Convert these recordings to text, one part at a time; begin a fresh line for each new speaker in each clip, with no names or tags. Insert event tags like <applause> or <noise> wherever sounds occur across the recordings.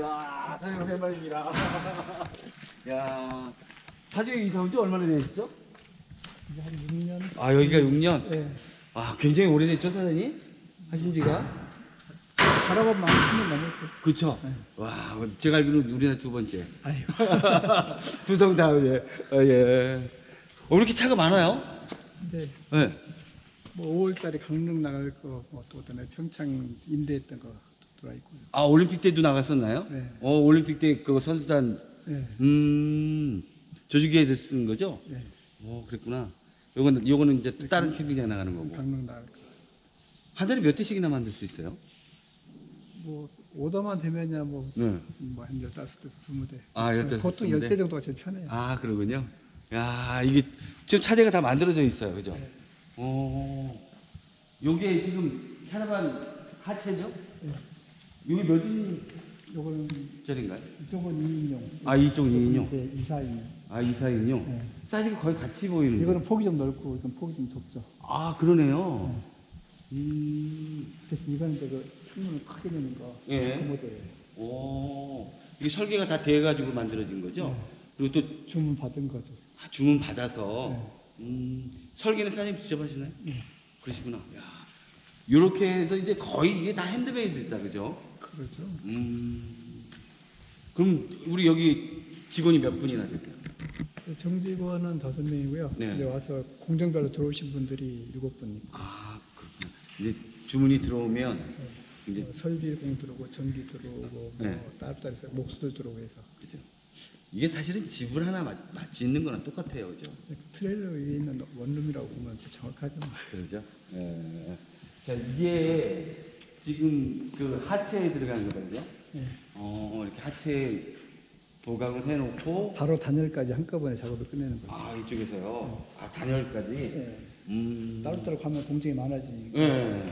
와, 사장님 오랜만입니다. 야, 사장님 <laughs> 이사 온 지 얼마나 되셨죠?
이제 한 6년.
아, 여기가 6년?
예.
아, 굉장히 오래됐죠, 사장님? 하신 지가?
바라본만 10년 넘었죠.
그쵸?
네.
와, 제가 알기로는 우리나라 두 번째.
아유.
두성 다음에. 어, 예. 어, 왜 이렇게 차가 많아요?
근데
네.
뭐 5월달에 강릉 나갈 거, 뭐또 그다음에 평창 임대했던 거 들어와 있고요.
아, 올림픽 때도 나갔었나요?
네.
어, 올림픽 때 그거 선수단,
예.
음, 조주기에 쓰는 거죠?
예.
어, 그랬구나. 요거는, 요거는 이제 또 다른 캠핑장 나가는 거고.
강릉 나갈 거.
한 달에 몇 대씩이나 만들 수 있어요?
뭐 오더만 되면야 뭐
네.
뭐한 열다섯 대에서 스무 대.
아, 열다섯,
보통? 열 대 정도가 제일 편해요.
아, 그러군요. 야, 이게 지금 차대가 다 만들어져 있어요. 그죠?
네.
어, 요게 지금 캐러반 하체죠?
예.
요게 몇
요거는
인짜리인가요?
이쪽은 2인용.
아, 이쪽 2인용?
네, 2, 4인.
아, 2, 4인용?
예.
사이즈가 거의 같이 보이는
이거는
거
폭이 좀 넓고 이건 폭이 좀 좁죠.
아, 그러네요. 음,
그래서 이거는 이제 그 창문을 크게 내는 거.
예.
그 모델이에요.
오, 이게 설계가 다 돼가지고 만들어진 거죠?
네.
그리고 또
주문 받은 거죠.
주문 받아서,
네.
음, 설계는 사장님 직접 하시나요?
네.
그러시구나. 야, 요렇게 해서 이제 거의 이게 다 핸드메이드다, 그죠?
그러죠.
음, 그럼 우리 여기 직원이 몇 분이나 될까요?
정직원은 다섯 명이고요.
네.
이제 와서 공정별로 들어오신 분들이 일곱 분
아, 그렇구나. 이제 주문이 들어오면 이제
뭐 설비공 들어오고 전기 들어오고 뭐
네.
따로따로 해서 목수들 들어오고 해서
그죠? 이게 사실은 집을 하나 마, 마치 있는 거랑 똑같아요, 그죠?
트레일러 위에 있는 원룸이라고 보면 정확하죠.
그러죠? 예. 자, 이게 지금 그 하체에 들어가는 거거든요.
예.
어, 이렇게 하체 도각을 해놓고
바로 단열까지 한꺼번에 작업을 끝내는 거죠.
아 이쪽에서요. 아 단열까지.
예.
음.
따로따로 가면 공정이 많아지니까
예.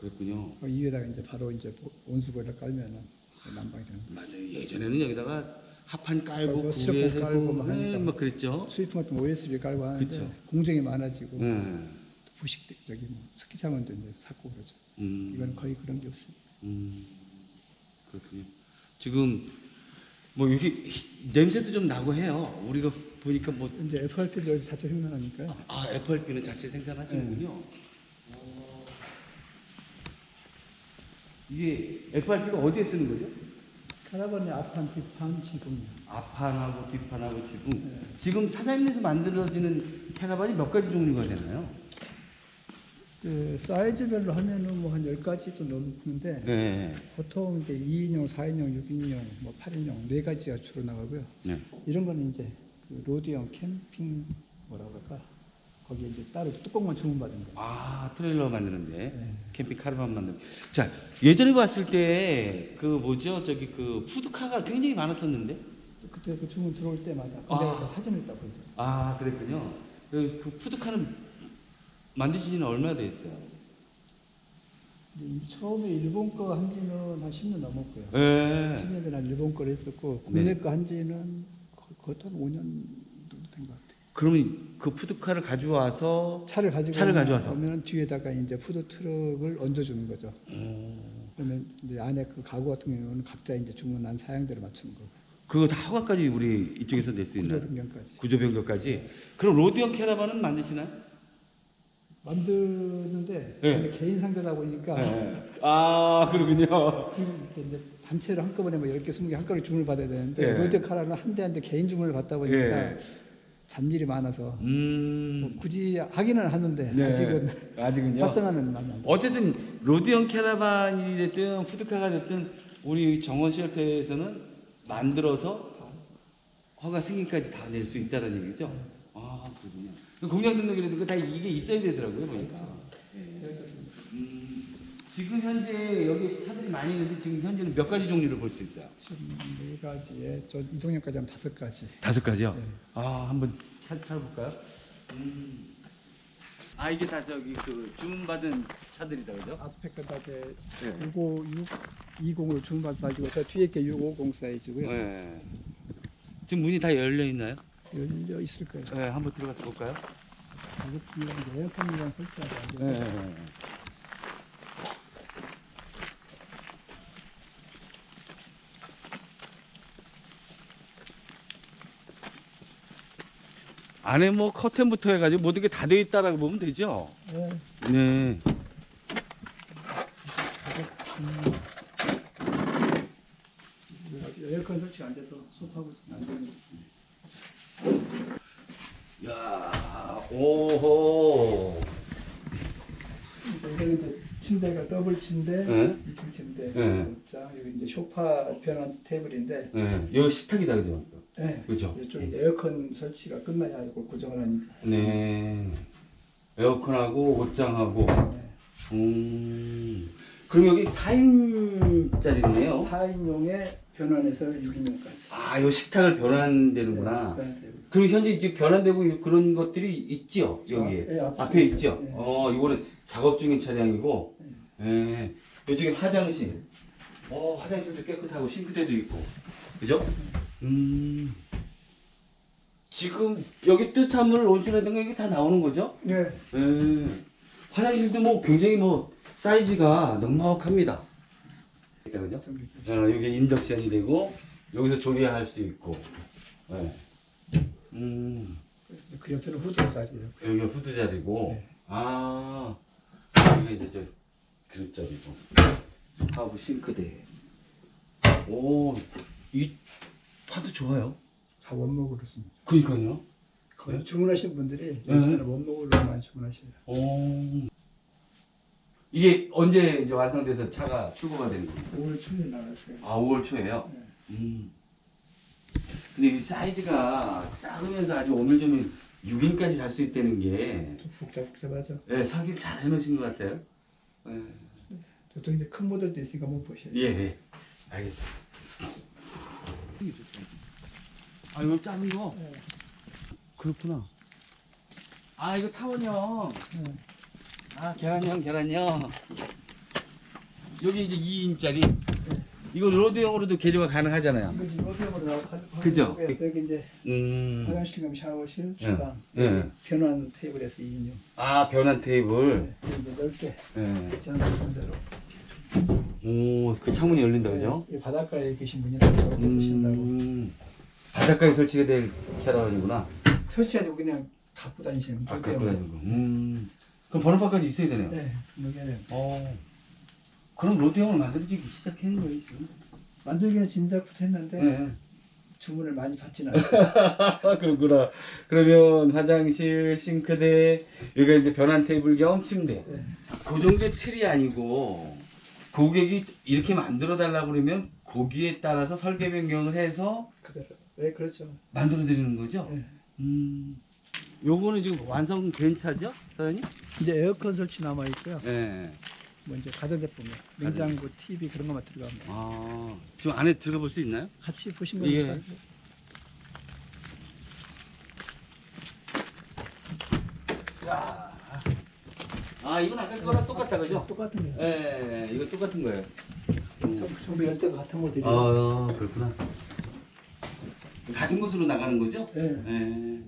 그랬군요.
그 이에다가 이제 바로 이제 온수보일러 깔면은 난방이 되는 거죠.
맞아요. 예전에는 여기다가 합판 깔고 뭐그
스티로폼
위에서
깔고
그-
막
네,
하니까.
막 그랬죠.
수입품 같은 거 OSB 깔고 하는데
그쵸.
공정이 많아지고
예.
부식 저기 뭐 스키 차원도 이제 샀고 그러죠.
음.
이건 거의 그런 게 없습니다.
음. 그렇군요. 지금 뭐 여기 히- 냄새도 좀 나고 해요. 우리가 보니까 뭐
이제 FRP도 여기서 자체 생산하니까요.
아, FRP는 자체 생산하시는군요.
네.
어. 이게 FRP가 어디에 쓰는 거죠?
카라반의 앞판, 뒷판, 지금
앞판하고 뒷판하고 지붕.
네.
지금 사장님에서 만들어지는 캐나반이 몇 가지 종류가 되나요?
그 사이즈별로 하면은 뭐 한 10가지도 넘는데
네.
보통 이제 2인용, 4인용, 6인용, 뭐 8인용 네 가지가 주로 나가고요.
네.
이런 거는 이제 그 로드형 캠핑 뭐라고 그럴까? 거기에 이제 따로 뚜껑만 주문받은 거.
아, 트레일러 만드는데.
네.
캠핑 카르반 만드는. 자, 예전에 봤을 때 그 뭐죠? 저기 그 푸드카가 굉장히 많았었는데.
그때 그 주문 들어올 때마다 근데
아.
그 사진을 딱 보여줘.
아, 그랬군요. 그, 그 푸드카는 만드신 지는 얼마나 됐어요?
처음에 일본 거 한 지는 한 10년 넘었고요.
예.
10년 전에 한 일본 거를 했었고 국내 거 한 지는 거- 그것도 한 5년 정도 된 것 같아요.
그러면 그 푸드카를 가져와서
차를 가지고
차를 가져와서.
오면 뒤에다가 이제 푸드 트럭을 얹어 주는 거죠.
어,
그러면 이제 안에 그 가구 같은 경우는 각자 이제 주문한 사양대로 맞추는 거고.
그거 다 허가까지 우리 이쪽에서 낼 수 있나요?
구조 변경까지.
구조 변경까지. 그럼 로드형 캐나반은 만드시나요?
만드는데
네.
이제 개인 상대다 보니까
아, 그러군요.
지금 이제 단체로 한꺼번에 뭐 10개, 20개 한꺼번에 주문을 받아야 되는데
예.
로드 카라는 한 대 한 대 개인 주문을 받다 보니까
예.
잔일이 많아서 뭐
음.
굳이 하기는 하는데
네.
아직은
아직은요.
활성화는 돼.
어쨌든 로드형 캐나반이 됐든 푸드카가 됐든 우리 정원 쉘터에서는 만들어서 허가 승인까지 다 낼 수 있다는 얘기죠. 아. 그 공장 등록이라든가 다 이게 있어야 되더라고요 보니까. 음, 지금 현재 여기 차들이 많이 있는데 지금 현재는 몇 가지 종류를 볼 수 있어요?
지금 네 가지에 저 이동형까지 하면 다섯 가지.
다섯 가지요.
네.
아 한번 찾, 찾아볼까요? 음. 아 이게 다 저기 그 주문받은 차들이다 그죠?
앞에 거다게
네.
65, 6, 20을 주문받아 가지고 저 뒤에 게 650 사이즈고요.
네. 지금 문이 다 열려 있나요?
열려 있을 거예요.
네, 한번 들어가 볼까요?
이거 이제 에어컨이랑 설치하고
네,
네, 네.
안에 뭐 커튼부터 해가지고 모든 게 다 되어 있다라고 보면 되죠. 네.
네. 음. 에어컨 설치 안 돼서 소파고 안 되는. 침대가 더블 침대,
네.
2층 침대,
네.
자 여기 이제 소파 변환 테이블인데,
네, 여기 식탁이다 그죠?
네.
그죠?
이쪽 이제 에어컨 설치가 끝나야 이걸 고정을 하니까.
네. 에어컨하고 옷장하고.
네.
음. 그럼 여기 4인짜리네요.
4인용에 변환해서 6인용까지.
아, 요 식탁을 변환되는구나.
변환 테이블.
그럼 현재 이제 변환되고 그런 것들이 있지요, 여기에.
예, 앞에
앞에
있어요.
있죠?
예.
어, 이거는 작업 중인 차량이고, 예. 이쪽에 화장실. 어, 화장실도 깨끗하고 싱크대도 있고. 그죠? 음. 지금 여기 뜨뜻한 물, 온수라든가 이게 다 나오는 거죠?
네.
예. 화장실도 뭐 굉장히 뭐 사이즈가 넉넉합니다. 그죠?
저기
어, 이게 인덕션이 되고, 여기서 조리할 수 있고. 예. 음.
그 옆에는 후드가 사이즈예요.
여기가 후드 자리고,
네.
아, 여기가 이제 저 그릇 자리고, 하부 싱크대. 오, 이 파도 좋아요.
다 원목으로 씁니다.
그니까요.
거의 주문하신 분들이
네.
요즘에는 원목으로 많이 주문하시요
오. 이게 언제 이제 완성돼서 차가 출고가 되는 거예요?
5월 초에 나갔어요.
아, 5월 초에요?
네.
음. 근데 이 사이즈가 작으면서 아주 오늘조면 6인까지 잘 수 있다는 게,
좀 복잡 복잡하죠.
예, 설계를 잘 해놓으신 것 같아요. 예.
보통 이제 큰 모델도 있으니까 못 보셔요.
예, 예. 알겠습니다. 아, 이거 작은 거?
네.
그렇구나. 아, 이거 타원형.
네.
아, 계란형, 계란형. 여기 이제 2인짜리. 이거 로드형으로도 개조가 가능하잖아요.
지금 어디으로 나오고
그죠?
여기 이제
음.
화장실 겸 샤워실
예.
주방
예.
변환 테이블에서 2인용
아, 변환 테이블.
이제 넓게
예.
저는 대로
오, 그 창문이 열린다, 그죠?
이 바닷가에 계신 분이라고 저렇게 쓰신다고
음. 바닷가에 설치가 될 캐러반이구나.
설치하고 그냥 갖고 다니시는
아. 갖고 다니고. 음. 그럼 번호판까지 있어야 되네요.
네, 여기는
어. 그럼 로드형을 만들어지기 시작하는 거예요, 지금?
만들기는 진작부터 했는데
네.
주문을 많이 받지는 <laughs> 않았어요.
아, 그렇구나. 그러면 화장실, 싱크대, 여기가 이제 변환 테이블 겸 침대.
네.
고정된 틀이 아니고, 고객이 이렇게 만들어 달라고 그러면, 거기에 따라서 설계 변경을 해서
그대로. 네, 그렇죠.
만들어 드리는 거죠?
네.
음. 요거는 지금 완성 된 차죠? 사장님?
이제 에어컨 설치 남아 있고요.
네.
뭐 이제 가전제품이요. 냉장고, TV 그런 것만 들어가면
아, 지금 안에 들어가 볼 수 있나요?
같이 보신
예.
거니까.
아, 이건 아까 거랑 똑같다, 그죠?
똑같은 거예요.
예, 예, 이거 똑같은 거예요. 음.
전부 열대가 같은 거 드리고.
아, 그렇구나. 같은 곳으로 나가는 거죠?
네.
예.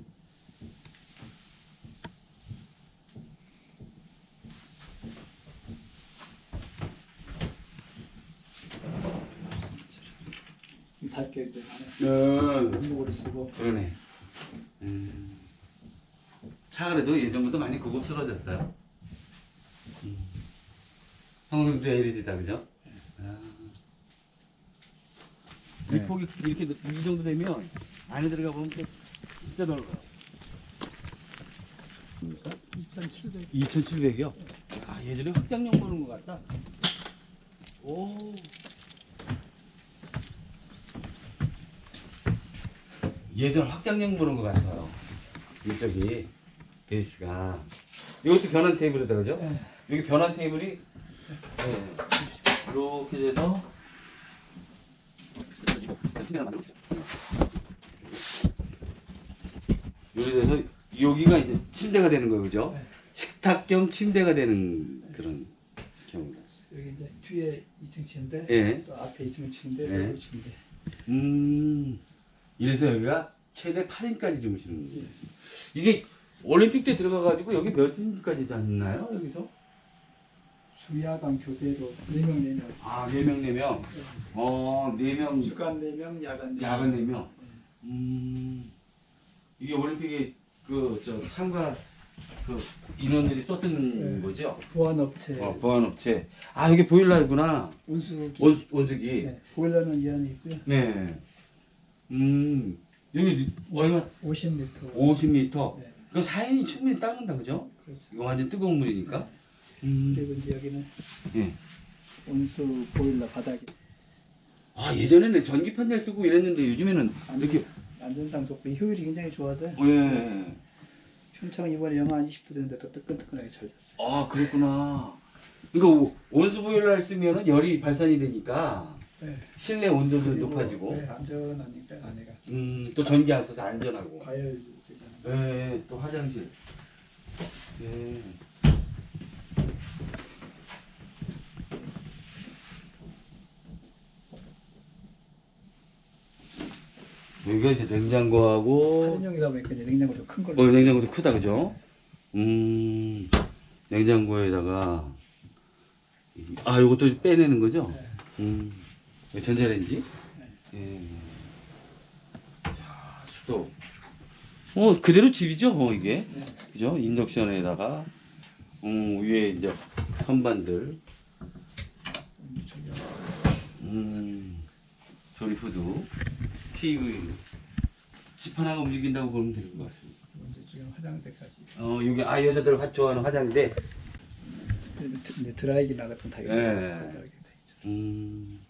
닫게 이제
네.
원목으로 쓰고.
그러네. 음. 차 그래도 예전보다 많이 고급스러워졌어요. 음. 형님도 LED다, 그죠? 아. 이
네.
폭이 이렇게 이 정도 되면 안에 들어가 보면 또 진짜 넓어요.
2,700.
2,700이요? 아, 예전에 확장용 보는 것 같다. 오. 예전 확장용 보는 것 같아요. 이쪽이 베이스가. 이것도 변환 테이블이다, 그죠?
네.
여기 변환 테이블이 네. 이렇게 돼서 이렇게 돼서 여기가 이제 침대가 되는 거예요, 그죠?
네.
식탁 겸 침대가 되는 그런 경우다.
여기 이제 뒤에 2층 침대,
예.
또 앞에 2층 침대,
예.
더블 침대.
음. 이래서 여기가 최대 8인까지 주무시는 거예요. 이게 올림픽 때 들어가가지고 여기 몇 인까지 잤나요? 여기서?
주야간 교대로 4명 4명.
아, 4명, 4명. 어, 4명.
주간 4명, 야간 4명.
야간 4명. 음. 이게 올림픽에 그 저 참가 그 인원들이 썼던
네.
거죠?
보안업체,
어, 보안업체. 아 이게 보일러구나.
온수기.
원, 원수기.
네, 보일러는 이 안에 있고요.
네. 음 여기 얼마?
50m.
50m.
네,
그럼 4인이 충분히 닦는다 그죠?
그렇죠.
이거 완전 뜨거운 물이니까. 음.
그리고 이제 여기는
예.
온수 보일러 바닥에
아 예전에는 전기 판넬 쓰고 이랬는데 요즘에는 이렇게
안전상 좋고 효율이 굉장히 좋아서요.
예.
평창 이번에 영하 한 20도 되는데도 뜨끈뜨끈하게 잘 잤어요.
아 그랬구나. 그러니까 오- 온수 보일러를 쓰면은 열이 발산이 되니까
네.
실내 온도도
그리고,
높아지고,
네, 안전하니까 안에가
음, 또 전기 안 써서 안전하고.
과열 되잖아요.
네, 또 화장실. 네. 여기가 이제 냉장고하고
8인용이다 보니까 이제 냉장고 좀 큰 걸로.
어, 냉장고도 크다 그죠? 음, 냉장고에다가 이- 아, 요것도 빼내는 거죠?
네.
음, 이거 전자레인지? 예. 자, 수도. 어, 그대로 집이죠, 뭐 이게.
네.
그죠? 인덕션에다가 음, 위에 이제 선반들,
음,
조리 후드, TV, 집 하나가 움직인다고 보면 되는 것 같습니다.
이제 지금 화장대까지.
어, 여기 아 여자들 화- 좋아하는 화장대.
이제 드라이기나 같은 다
네.
있죠.
음,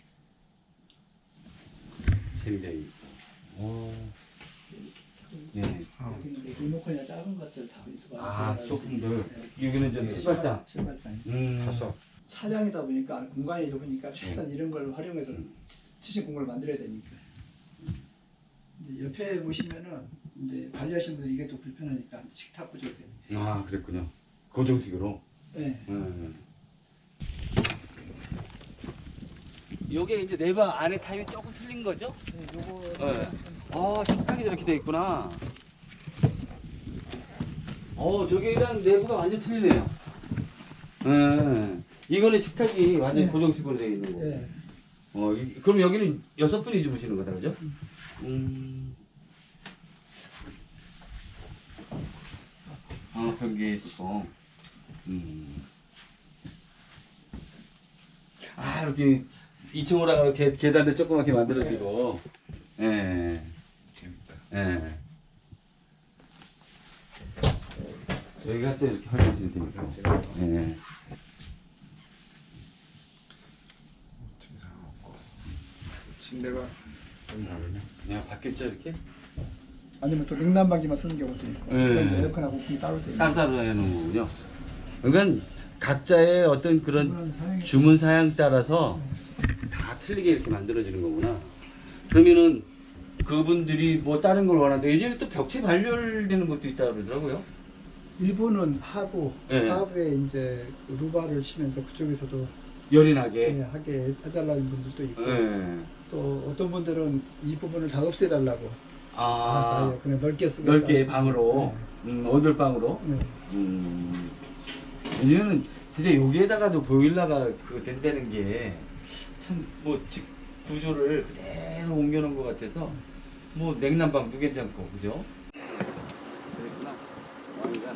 재미있다. 오, 네.
이제 리모컨이나 작은 것들 다 있고.
아, 소품들. 여기는 저 신발장.
신발장.
음,
다섯.
차량이다 보니까 공간이 좁으니까 최대한 이런 걸 활용해서 취식 공간을 만들어야 되니까. 이제 옆에 보시면은 이제 관리하시는 분들이 이게 또 불편하니까 식탁 구조가 됩니다.
아, 그랬군요. 고정식으로.
네.
음. 요게 이제 네바 안에 타입이 조금 틀린 거죠?
네, 요거
네. 아, 식탁이 저렇게 돼 있구나. 어, 저기랑 내부가 완전 틀리네요. 음, 이거는 식탁이 완전
네.
고정식으로 되어 있는 거고.
네.
어, 이- 그럼 여기는 여섯 분이 주무시는 거다, 그죠? 음. 아, 변기에 있고. 음. 아, 이렇게 2층 올라가면 계, 계단도 조그맣게 만들어지고. 예.
재밌다.
예. 여기가 또 이렇게 화장실이 되니까. 예.
침상 없고. 침대가 좀 다르네.
그냥 받겠죠, 이렇게?
아니면 또 냉난방기만 쓰는 경우도 있고.
네.
그건 에어컨하고 오픈이 따로 돼 있는.
따로따로 해놓은 거군요. 그러니까 각자의 어떤 그런 주문 사양 따라서 다 틀리게 이렇게 만들어지는 거구나. 그러면은 그분들이 뭐 다른 걸 원하는데 예전에 또 벽체 발열되는 것도 있다 그러더라고요.
일부는 하고
네.
하부에 이제 그 루바를 치면서 그쪽에서도
열이 나게.
예, 하게 해달라는 분들도 있고
예.
또 어떤 분들은 이 부분을 다 없애달라고
아,
아, 그냥 넓게 쓰고
넓게 방으로, 음, 어들 방으로.
네.
음. 이제는 진짜 여기에다가도 보일러가 그 된다는 게 참뭐집 구조를 그대로 옮겨놓은 것 같아서 뭐 냉난방도 괜찮고 그죠? 그랬구나. 왕이가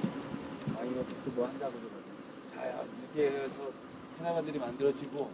왕이가 뭐 한다고 그러거든. 자 이렇게 해서 하나만들이 만들어지고